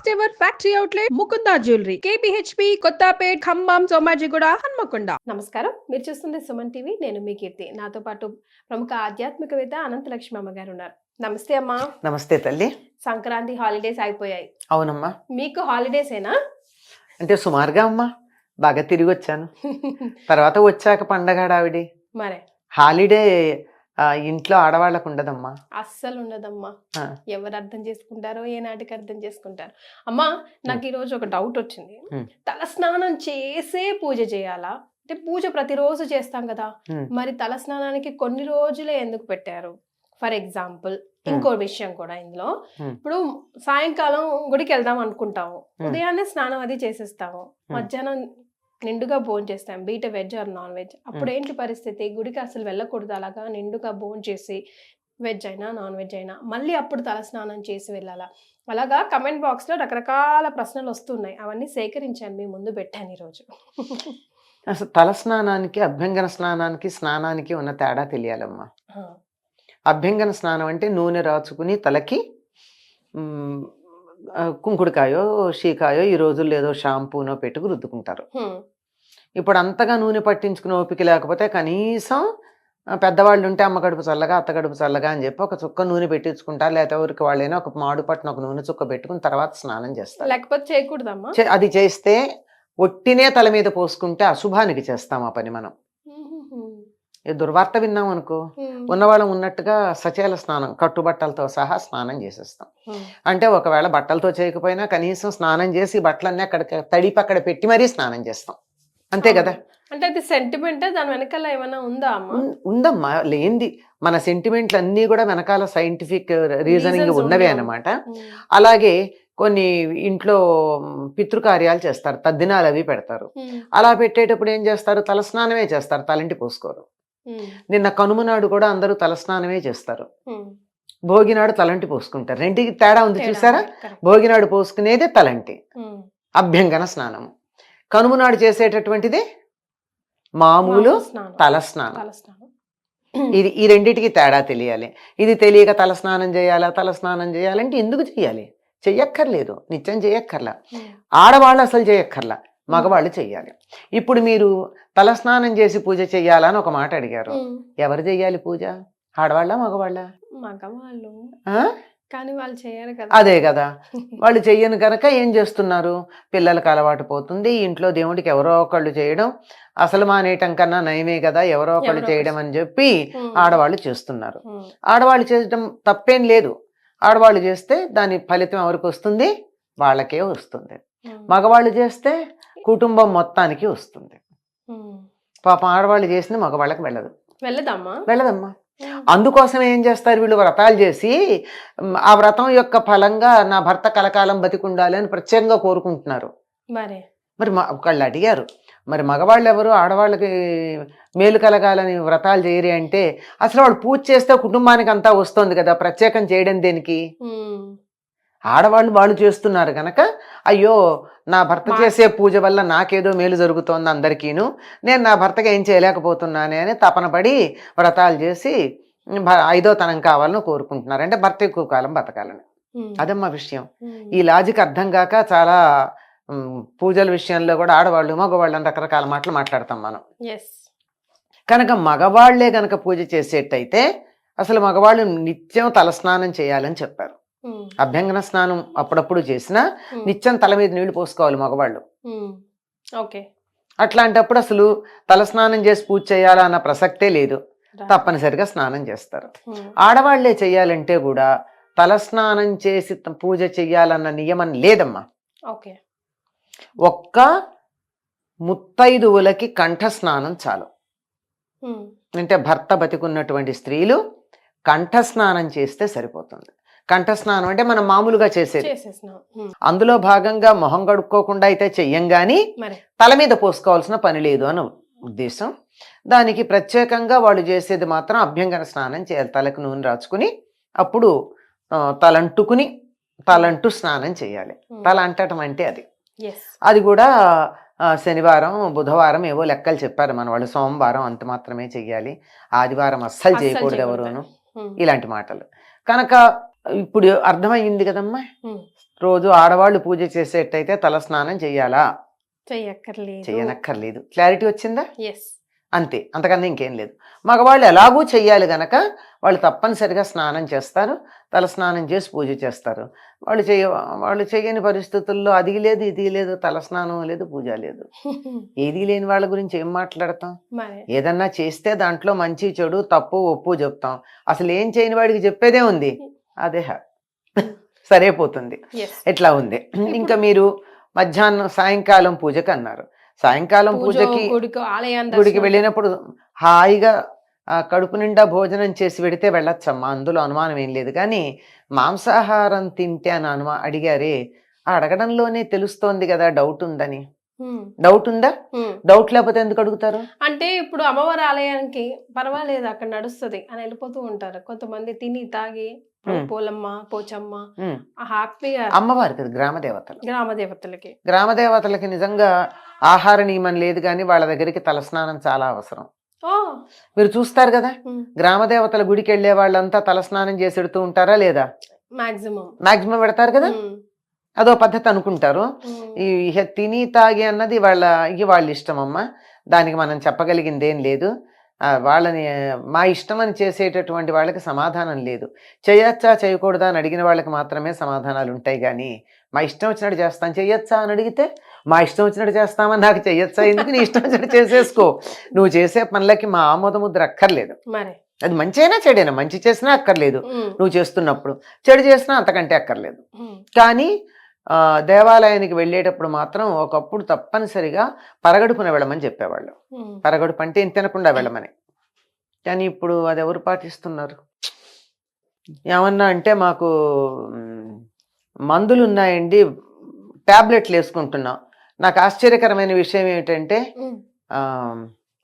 First ever factory outlet Mukunda jewellery KPHB Kothapet Khammam Somajiguda Hanamkonda నమస్కారం. మీరు చూస్తుంది Suman TV. నేను మీ కీర్తి. నాతో పాటు ప్రముఖ ఆధ్యాత్మికవేత్త అనంతలక్ష్మి అమ్మగారు ఉన్నారు నమస్తే అమ్మా. నమస్తే తల్లి. సంక్రాంతి హాలిడేస్ అయిపోయాయి. అవునమ్మా. మీకు హాలిడేసేనా అంటే సుమారుగా అమ్మా. బాగా తిరిగి వచ్చాను. తర్వాత వచ్చాక పండగ ఆవిడి మరే. హాలిడే ఇంట్లో ఆడవాళ్ళకు ఉండదమ్మా. అస్సలు ఉండదమ్మా. ఎవరు అర్థం చేసుకుంటారో ఏ నాటికి అర్థం చేసుకుంటారు. అమ్మా నాకు ఈ రోజు ఒక డౌట్ వచ్చింది. తల స్నానం చేసే పూజ చేయాలా? అంటే పూజ ప్రతిరోజు చేస్తాం కదా. మరి తల స్నానానికి కొన్ని రోజులే ఎందుకు పెట్టారు? ఫర్ ఎగ్జాంపుల్ ఇంకో విషయం కూడా ఇందులో. ఇప్పుడు సాయంకాలం గుడికి వెళ్దాం అనుకుంటాము. ఉదయాన్నే స్నానం అది చేసేస్తాము. మధ్యాహ్నం నిండుగా భోజనం చేస్తాం. బీట వెజ్ ఆర్ నాన్ వెజ్. అప్పుడు ఏంటి పరిస్థితి? గుడికి అసలు వెళ్ళకూడదు అలాగా? నిండుగా భోజనం చేసి వెజ్ అయినా నాన్ వెజ్ అయినా మళ్ళీ అప్పుడు తల స్నానం చేసి వెళ్ళాలా? అలాగా కమెంట్ బాక్స్లో రకరకాల ప్రశ్నలు వస్తున్నాయి. అవన్నీ సేకరించాను. మీ ముందు పెట్టాను ఈరోజు. అసలు తల స్నానానికి అభ్యంగన స్నానానికి స్నానానికి ఉన్న తేడా తెలియాలమ్మా. అభ్యంగన స్నానం అంటే నూనె రాచుకుని తలకి కుంకుడుకాయో షీకాయో ఈ రోజుల్లో ఏదో షాంపూనో పెట్టుకు రుద్దుకుంటారు. ఇప్పుడు అంతగా నూనె పట్టించుకునే ఓపిక లేకపోతే కనీసం పెద్దవాళ్ళు ఉంటే అమ్మ కడుపు చల్లగా అత్త కడుపు చల్లగా అని చెప్పి ఒక చుక్క నూనె పెట్టించుకుంటారు లేకపోతే ఎవరికి వాళ్ళైనా ఒక మాడు పట్టిన ఒక నూనె చుక్క పెట్టుకుని తర్వాత స్నానం చేస్తారు. లేకపోతే చేయకూడదమ్మా? అది చేస్తే ఒట్టినే తల మీద పోసుకుంటే అశుభానికి చేస్తాం ఆ పని మనం. దుర్వార్త విన్నాం అనుకో ఉన్నవాళ్ళం ఉన్నట్టుగా సచేల స్నానం కట్టుబట్టలతో సహా స్నానం చేసేస్తాం. అంటే ఒకవేళ బట్టలతో చేయకపోయినా కనీసం స్నానం చేసి బట్టలన్నీ అక్కడ తడిపి అక్కడ పెట్టి మరీ స్నానం చేస్తాం. అంతే కదా? అంటే అది సెంటిమెంట్ దాని వెనకాల ఏమైనా ఉందా ఉందమ్మా లేంది మన సెంటిమెంట్లు అన్నీ కూడా వెనకాల సైంటిఫిక్ రీజనింగ్ ఉన్నవే హ్మ్. అలాగే కొన్ని ఇంట్లో పితృకార్యాలు చేస్తారు తద్దినాలు అవి పెడతారు. అలా పెట్టేటప్పుడు ఏం చేస్తారు? తలస్నానమే చేస్తారు తలంటి పోసుకోరు. నిన్న కనుమ నాడు కూడా అందరూ తలస్నానమే చేస్తారు. భోగినాడు తలంటి పోసుకుంటారు. రెండింటికి తేడా ఉంది చూసారా. భోగినాడు పోసుకునేదే తలంటి. అభ్యంగన స్నానం కనుమనాడు చేసేటటువంటిది మామూలు మామూలు స్నానం. తల స్నానం తల స్నానం ఇది ఈ రెండిటికి తేడా తెలియాలి. ఇది తెలియక తల స్నానం చేయాలా తల స్నానం చేయాలంటే ఎందుకు చేయాలి? చెయ్యక్కర్లేదు. నిత్యం చేయక్కర్లా హ్మ్. ఆడవాళ్ళు అసలు చేయక్కర్లా మగవాళ్ళు చెయ్యాలి. ఇప్పుడు మీరు తల స్నానం చేసి పూజ చెయ్యాలని ఒక మాట అడిగారు. హ్మ్. ఎవరు చెయ్యాలి పూజ? ఆడవాళ్ళ మగవాళ్ళ? మగవాళ్ళు? కానీ వాళ్ళు చేయరు కదా. అదే కదా. వాళ్ళు చెయ్యను కనుక ఏం చేస్తున్నారు? పిల్లలకు అలవాటు పోతుంది. ఇంట్లో దేవుడికి ఎవరో ఒకళ్ళు చేయడం అసలు మానేయటం కన్నా నయమే కదా. ఎవరో ఒకళ్ళు చేయడం అని చెప్పి. ఆడవాళ్ళు చేస్తున్నారు. ఆడవాళ్ళు చేయడం తప్పేం లేదు. ఆడవాళ్ళు చేస్తే దాని ఫలితం ఎవరికి వస్తుంది? వాళ్ళకే వస్తుంది. మగవాళ్ళు చేస్తే కుటుంబం మొత్తానికి వస్తుంది. పాపం ఆడవాళ్ళు చేసింది మగవాళ్ళకి వెళ్ళదు. వెళ్ళదమ్మా? వెళ్ళదమ్మా. అందుకోసం ఏం చేస్తారు వీళ్ళు? వ్రతాలు చేసి ఆ వ్రతం యొక్క ఫలంగా నా భర్త కలకాలం బతికుండాలి అని ప్రత్యేకంగా కోరుకుంటున్నారు. మరే? మరి ఒకళ్ళు అడిగారు మరి మగవాళ్ళు ఎవరు? ఆడవాళ్ళకి మేలు కలగాలని వ్రతాలు చేయరు అంటే అసలు వాడు పూజ చేస్తే కుటుంబానికి అంతా వస్తుంది కదా ప్రత్యేకం చేయడం దేనికి. ఆడవాళ్ళు వాళ్ళు చేస్తున్నారు కనుక అయ్యో నా భర్త చేసే పూజ వల్ల నాకేదో మేలు జరుగుతోంది అందరికీను నేను నా భర్తకి ఏం చేయలేకపోతున్నానే అని తపన పడి వ్రతాలు చేసి ఐదో తనం కావాలని కోరుకుంటున్నారు అంటే భర్త ఎక్కువ కాలం బతకాలని. అదమ్మా విషయం. ఈ లాజిక్ అర్థం కాక చాలా పూజల విషయంలో కూడా ఆడవాళ్ళు మగవాళ్ళు అని రకరకాల మాటలు మాట్లాడతాం మనం. కనుక మగవాళ్ళే కనుక పూజ చేసేటైతే అసలు మగవాళ్ళు నిత్యం తలస్నానం చేయాలని చెప్పారు. అభ్యంగన స్నానం అప్పుడప్పుడు చేసినా. నిత్యం తల మీద నీళ్ళు పోసుకోవాలి మగవాళ్ళు. ఓకే అట్లాంటప్పుడు అసలు తలస్నానం చేసి పూజ చేయాలా అన్న ప్రసక్తే లేదు. తప్పనిసరిగా స్నానం చేస్తారు. ఆడవాళ్ళే చెయ్యాలంటే కూడా తలస్నానం చేసి త- పూజ చెయ్యాలన్న నియమం లేదమ్మా ఓకే ఒక్క ముత్తైదువులకి కంఠ స్నానం చాలు. అంటే భర్త బతికున్నటువంటి స్త్రీలు కంఠ స్నానం చేస్తే సరిపోతుంది కంఠ స్నానం అంటే మనం మామూలుగా చేసేది. అందులో భాగంగా మొహం కడుక్కోకుండా అయితే చెయ్యం గాని తల మీద పోసుకోవాల్సిన పని లేదు అని ఉద్దేశం దానికి ప్రత్యేకంగా వాళ్ళు చేసేది మాత్రం అభ్యంగన స్నానం చేయాలి తలకు నూనె రాచుకుని అప్పుడు తలంటుకుని తలంటు స్నానం చేయాలి. తల అంటటం అంటే అది Yes. అది కూడా శనివారం బుధవారం ఏవో లెక్కలు చెప్పారు మన వాళ్ళు సోమవారం అంత మాత్రమే చెయ్యాలి ఆదివారం అస్సలు చేయకూడదు. ఎవరును. ఇలాంటి మాటలు కనుక ఇప్పుడు అర్థమయ్యింది కదమ్మా. రోజు ఆడవాళ్ళు పూజ చేసేటైతే తల స్నానం చెయ్యాలా? చెయ్యక్కర్లేదు. చెయ్యనక్కర్లేదు. క్లారిటీ వచ్చిందా? ఎస్ అంతే. అంతకన్నా ఇంకేం లేదు. మగవాళ్ళు ఎలాగూ చెయ్యాలి గనక వాళ్ళు తప్పనిసరిగా స్నానం చేస్తారు. తల స్నానం చేసి పూజ చేస్తారు. వాళ్ళు చెయ్య వాళ్ళు చేయని పరిస్థితుల్లో అది లేదు ఇది లేదు తల స్నానం లేదు పూజ లేదు. ఏది లేని వాళ్ళ గురించి ఏం మాట్లాడతాం? ఏదన్నా చేస్తే దాంట్లో మంచి చెడు తప్పు ఒప్పు చెప్తాం. అసలు ఏం చేయని వాడికి చెప్పేదే ఉంది? అదే సరిపోతుంది. ఎట్లా ఉంది? ఇంకా మీరు మధ్యాహ్నం సాయంకాలం పూజకి అన్నారు. సాయంకాలం పూజ పూజకి గుడికి. వెళ్ళినప్పుడు హాయిగా ఆ, కడుపు నిండా భోజనం చేసి పెడితే వెళ్ళొచ్చమ్మా అందులో అనుమానం ఏం లేదు. కానీ మాంసాహారం తింటే అని అనుమా అడిగారే ఆ అడగడంలోనే తెలుస్తోంది కదా డౌట్ ఉందని. డౌట్ ఉందా. డౌట్ లేకపోతే ఎందుకు అడుగుతారు? అంటే ఇప్పుడు అమ్మవారి ఆలయానికి పర్వాలేదు అక్కడ నడుస్తుంది అని వెళ్ళిపోతూ ఉంటారు. కొంతమంది తిని తాగి. పోలమ్మ పోచమ్మ. హ్యాపీగా అమ్మవారి కదా గ్రామ దేవతలు గ్రామ దేవతలకి గ్రామ దేవతలకి నిజంగా ఆహార నియమం లేదు కానీ వాళ్ళ దగ్గరికి తలస్నానం చాలా అవసరం. మీరు చూస్తారు కదా ఉమ్, గ్రామ దేవతల గుడికి వెళ్ళే వాళ్ళంతా తలస్నానం చేసి పెడుతూ ఉంటారా లేదా? మాక్సిమం. మాక్సిమం పెడతారు కదా? అదో పద్ధతి అనుకుంటారు. ఈ తిని తాగి అన్నది వాళ్ళ ఇక వాళ్ళ ఇష్టం అమ్మ. దానికి మనం చెప్పగలిగింది ఏం లేదు. వాళ్ళని మా ఇష్టం అని చేసేటటువంటి వాళ్ళకి సమాధానం లేదు. చేయొచ్చా చేయకూడదా అని అడిగిన వాళ్ళకి మాత్రమే సమాధానాలు ఉంటాయి కానీ మా ఇష్టం వచ్చినట్టు చేస్తాం చెయ్యొచ్చా అని అడిగితే మా ఇష్టం వచ్చినట్టు చేస్తామని నాకు చెయ్యొచ్చా ఎందుకు నీ ఇష్టం వచ్చినట్టు చేసేసుకో? నువ్వు చేసే పనులకి మా ఆమోద ముద్ర అక్కర్లేదు. అది మంచైనా చెడైనా మంచి చేసినా అక్కర్లేదు. నువ్వు చేస్తున్నప్పుడు చెడు చేసినా అంతకంటే అక్కర్లేదు. కానీ దేవాలయానికి వెళ్ళేటప్పుడు మాత్రం ఒకప్పుడు తప్పనిసరిగా పరగడుపున వెళ్ళమని చెప్పేవాళ్ళు. పరగడుపు అంటే తినకుండా వెళ్ళమని. కానీ ఇప్పుడు అది ఎవరు పాటిస్తున్నారు? ఏమన్నా అంటే మాకు మందులు ఉన్నాయండి టాబ్లెట్లు వేసుకుంటున్నాం. నాకు ఆశ్చర్యకరమైన విషయం ఏమిటంటే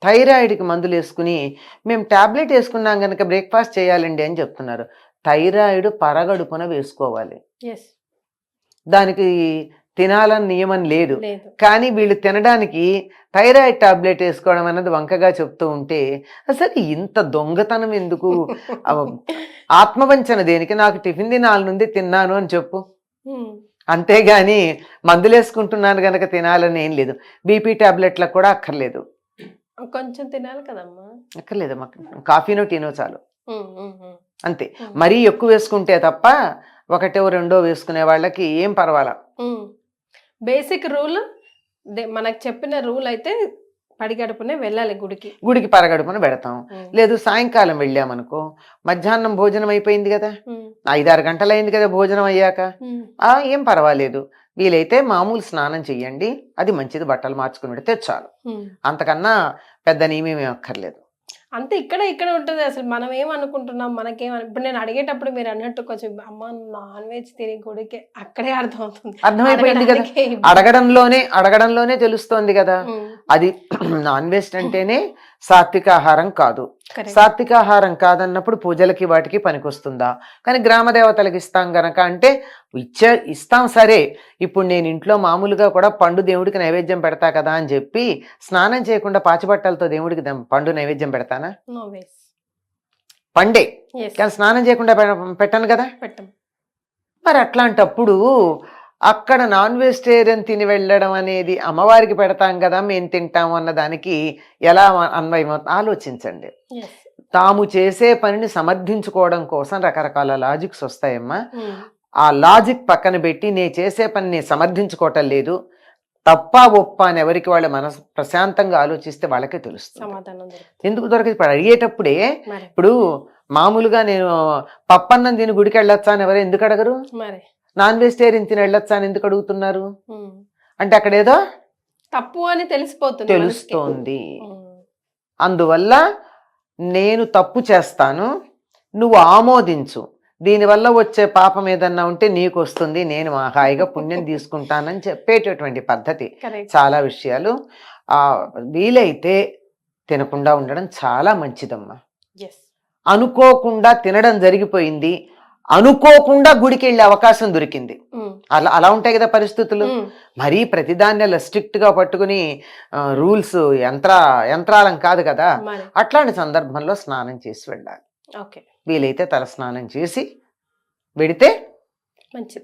థైరాయిడ్కి మందులు వేసుకుని మేము టాబ్లెట్ వేసుకున్నాం కనుక బ్రేక్ఫాస్ట్ చేయాలండి అని చెప్తున్నారు. థైరాయిడ్ పరగడుపున వేసుకోవాలి. దానికి తినాలని నియమం లేదు. కానీ వీళ్ళు తినడానికి థైరాయిడ్ టాబ్లెట్ వేసుకోవడం అన్నది వంకగా చెప్తూ ఉంటే అసలు ఇంత దొంగతనం ఎందుకు? ఆత్మవంచన దేనికి? నాకు టిఫిన్ తినాలి నుండి తిన్నాను అని చెప్పు. అంతేగాని మందులు వేసుకుంటున్నాను కనుక తినాలని ఏం లేదు. బీపీ టాబ్లెట్లకు కూడా అక్కర్లేదు. కొంచెం తినాలి కదమ్మా. అక్కర్లేదు మాకు కాఫీనో టీనో చాలు. అంతే. మరీ ఎక్కువ వేసుకుంటే తప్ప ఒకటో రెండో వేసుకునే వాళ్ళకి ఏం పర్వాలా? బేసిక్ రూల్ మనకు చెప్పిన రూల్ అయితే పడిగడుపునే వెళ్ళాలి గుడికి. గుడికి పరగడుపున పెడతాం. లేదు సాయంకాలం వెళ్ళామనుకో మధ్యాహ్నం భోజనం అయిపోయింది కదా. ఐదారు గంటలు అయింది కదా భోజనం అయ్యాక. ఆ ఏం పర్వాలేదు. వీలైతే మామూలు స్నానం చెయ్యండి. అది మంచిది బట్టలు మార్చుకుని పెడితే చాలు. అంతకన్నా పెద్ద నియమేమీ అక్కర్లేదు. అంతే ఇక్కడ ఇక్కడ ఉంటుంది. అసలు మనం ఏమనుకుంటున్నాం మనకేం ఇప్పుడు నేను అడిగేటప్పుడు మీరు అన్నట్టు కొంచెం అమ్మ నాన్ వెజ్ తిని గుడికి అక్కడే అర్థం అవుతుంది అర్థమైపోయింది కదా. అడగడంలోనే అడగడంలోనే తెలుస్తోంది కదా? అది నాన్ వెజ్ అంటేనే సాత్విక ఆహారం కాదు. సాత్విక ఆహారం కాదన్నప్పుడు పూజలకి వాటికి పనికొస్తుందా? కానీ గ్రామ దేవతలకు ఇస్తాం గనక అంటే ఇచ్చే ఇస్తాం సరే. ఇప్పుడు నేను ఇంట్లో మామూలుగా కూడా పండు దేవుడికి నైవేద్యం పెడతా కదా అని చెప్పి స్నానం చేయకుండా పాచిబట్టలతో దేవుడికి పండు నైవేద్యం పెడతానా. పండే. కానీ స్నానం చేయకుండా పెట్టను కదా? మరి అట్లాంటప్పుడు అక్కడ నాన్ వెజిటేరియన్ తిని వెళ్ళడం అనేది అమ్మవారికి పెడతాం కదా మేము తింటాం అన్న దానికి ఎలా అన్వయం? ఆలోచించండి. తాము చేసే పనిని సమర్థించుకోవడం కోసం రకరకాల లాజిక్స్ వస్తాయమ్మా. ఉమ్, ఆ లాజిక్ పక్కన పెట్టి నేను చేసే పనిని సమర్థించుకోవటం లేదు. తప్ప ఒప్ప అని ఎవరికి వాళ్ళు మనసు ప్రశాంతంగా ఆలోచిస్తే వాళ్ళకే తెలుస్తుంది. ఎందుకు దొరకదు? ఇప్పుడు అడిగేటప్పుడే ఇప్పుడు మామూలుగా నేను పప్పన్నం తిని గుడికి వెళ్ళొచ్చా అని ఎవరు ఎందుకు అడగరు? మరి. నాన్ వెజిటేరియన్ తిని వెళ్ళొచ్చా అని ఎందుకు అడుగుతున్నారు. అంటే అక్కడ ఏదో తప్పు అని తెలిసిపోతుంది. తెలుస్తోంది అందువల్ల నేను తప్పు చేస్తాను నువ్వు ఆమోదించు దీనివల్ల వచ్చే పాపం ఏదన్నా ఉంటే నీకు వస్తుంది నేను మా హాయిగా పుణ్యం తీసుకుంటానని చెప్పేటటువంటి పద్ధతి. చాలా విషయాలు ఆ వీలైతే తినకుండా ఉండడం చాలా మంచిదమ్మా Yes. అనుకోకుండా తినడం జరిగిపోయింది అనుకోకుండా గుడికి వెళ్ళే అవకాశం దొరికింది. అలా అలా ఉంటాయి కదా పరిస్థితులు. మరీ ప్రతిదాన్ని అలా స్ట్రిక్ట్గా పట్టుకుని రూల్స్ యంత్ర యంత్రాలం కాదు కదా. అట్లాంటి సందర్భంలో స్నానం చేసి వెళ్ళాలి. ఓకే. వీలైతే తల స్నానం చేసి వెడితే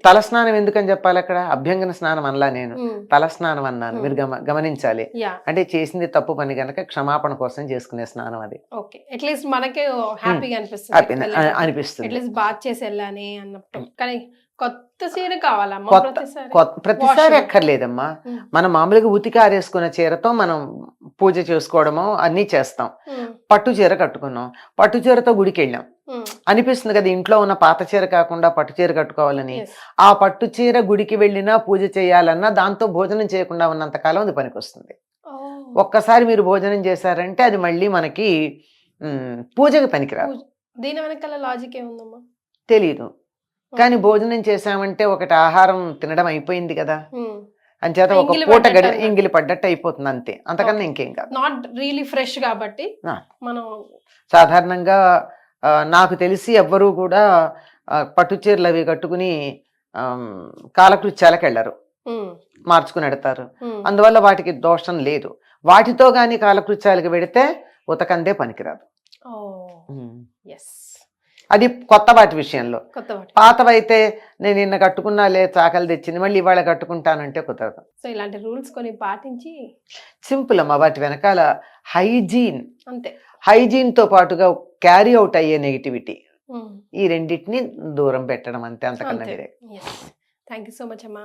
తల స్నానం ఎందుకని చెప్పాలి అక్కడ? అభ్యంగన స్నానం అనలా నేను. ఉమ్, తల స్నానం అన్నాను మీరు. గమ గమనించాలి. అంటే చేసింది తప్పు పని కనుక క్షమాపణ కోసం చేసుకునే స్నానం అది. ఓకే. అట్లీస్ట్ మనకే హ్యాపీగా అనిపిస్తుంది అనిపిస్తుంది. బాత్ చేసి వెళ్ళాని అన్నప్పుడు. కానీ కొత్త చీర కావాలమ్మా ప్రతిసారి. అక్కర్లేదమ్మా. మనం మామూలుగా ఉతికి ఆరేసుకున్న చీరతో మనం పూజ చేసుకోవడము అన్నీ చేస్తాం. పట్టు చీర కట్టుకున్నాం. పట్టు చీరతో గుడికి వెళ్ళాం అనిపిస్తుంది కదా ఇంట్లో ఉన్న పాత చీర కాకుండా పట్టు చీర కట్టుకోవాలని. ఆ పట్టు చీర గుడికి వెళ్ళినా పూజ చేయాలన్నా దాంతో భోజనం చేయకుండా ఉన్నంత కాలం అది పనికొస్తుంది. ఒక్కసారి మీరు భోజనం చేశారంటే అది మళ్ళీ మనకి పూజకి పనికిరాదు. దీని వెనకాల లాజిక్ ఏముందమ్మా? తెలియదు కానీ భోజనం చేశామంటే ఒకటి ఆహారం తినడం అయిపోయింది కదా. అంచేత ఒక పూట గడి పడ్డట్టు ఎంగిలి పడ్డట్టు అయిపోతుంది అంతే. అంతకన్నా ఇంకేం కాదు. నాట్ రియలీ ఫ్రెష్ కాబట్టి. మనం సాధారణంగా నాకు తెలిసి ఎవ్వరూ కూడా ఆ, పట్టు చీరలు అవి కట్టుకుని కాలకృత్యాలకు వెళ్ళరు. మార్చుకుని ఎడతారు. అందువల్ల వాటికి దోషం లేదు. వాటితో కానీ కాలకృత్యాలకు వెడితే ఉతకందే పనికిరాదు. yes. అది కొత్త వాటి విషయంలో. పాతవైతే నేను నిన్న కట్టుకున్నాలే చాకలు తెచ్చింది మళ్ళీ ఇవాళ కట్టుకుంటానంటే కుదరదు. సో ఇలాంటి రూల్స్ కొన్ని పాటించి సింపుల్ అమ్మ వాటి వెనకాల హైజీన్. అంతే. హైజీన్తో పాటుగా క్యారీ అవుట్ అయ్యే నెగిటివిటీ. ఈ రెండింటిని దూరం పెట్టడం అంతే అంతకన్నా థ్యాంక్ యూ సో మచ్ అమ్మా.